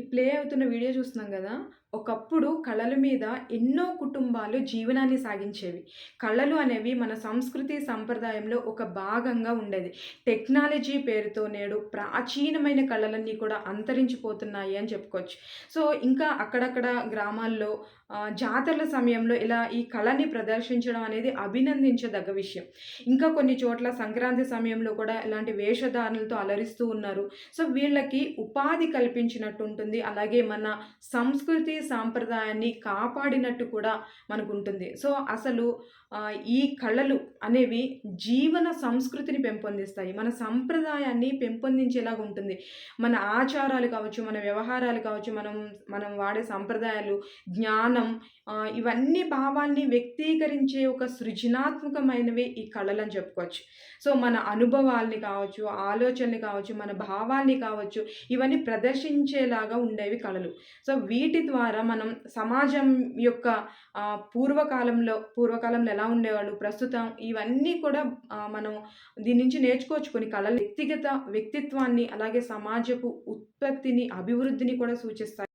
ఈ ప్లే అవుతున్న వీడియో చూస్తున్నాం కదా ఒకప్పుడు కళల మీద ఎన్నో కుటుంబాలు జీవనాన్ని సాగించేవి. కళలు అనేవి మన సంస్కృతి, సంప్రదాయంలో ఒక భాగంగా ఉండేది. టెక్నాలజీ పేరుతో నేడు ప్రాచీనమైన కళలన్నీ కూడా అంతరించిపోతున్నాయి అని చెప్పుకోవచ్చు. సో, ఇంకా అక్కడక్కడ గ్రామాల్లో జాతరల సమయంలో ఇలా ఈ కళని ప్రదర్శించడం అనేది అభినందించదగ్గ విషయం. ఇంకా కొన్ని చోట్ల సంక్రాంతి సమయంలో కూడా ఇలాంటి వేషధారణలతో అలరిస్తూ ఉన్నారు. సో, వీళ్ళకి ఉపాధి కల్పించినట్టు ఉంటుంది. అలాగే మన సంస్కృతి, సాంప్రదాయాన్ని కాపాడినట్టు కూడా మనకు ఉంటుంది సో, అసలు ఈ కళలు అనేవి జీవన సంస్కృతిని పెంపొందిస్తాయి. మన సంప్రదాయాన్ని పెంపొందించేలాగా ఉంటుంది. మన ఆచారాలు కావచ్చు, మన వ్యవహారాలు కావచ్చు, మనం మనం వాడే సంప్రదాయాలు, జ్ఞానం ఇవన్నీ భావాల్ని వ్యక్తీకరించే ఒక సృజనాత్మకమైనవి ఈ కళలని చెప్పుకోవచ్చు. సో, మన అనుభవాల్ని కావచ్చు, ఆలోచనలు కావచ్చు, మన భావాల్ని కావచ్చు, ఇవన్నీ ప్రదర్శించేలాగా ఉండేవి కళలు. సో, వీటి ద్వారా మనం సమాజం యొక్క పూర్వకాలంలో పూర్వకాలంలో ఎలా ఉండేవాళ్ళు, ప్రస్తుతం ఇవన్నీ కూడా మనం దీని నుంచి నేర్చుకోవచ్చు కొన్ని కళలు. వ్యక్తిగత వ్యక్తిత్వాన్ని, అలాగే సమాజపు ఉత్పత్తిని, అభివృద్ధిని కూడా సూచిస్తాయి.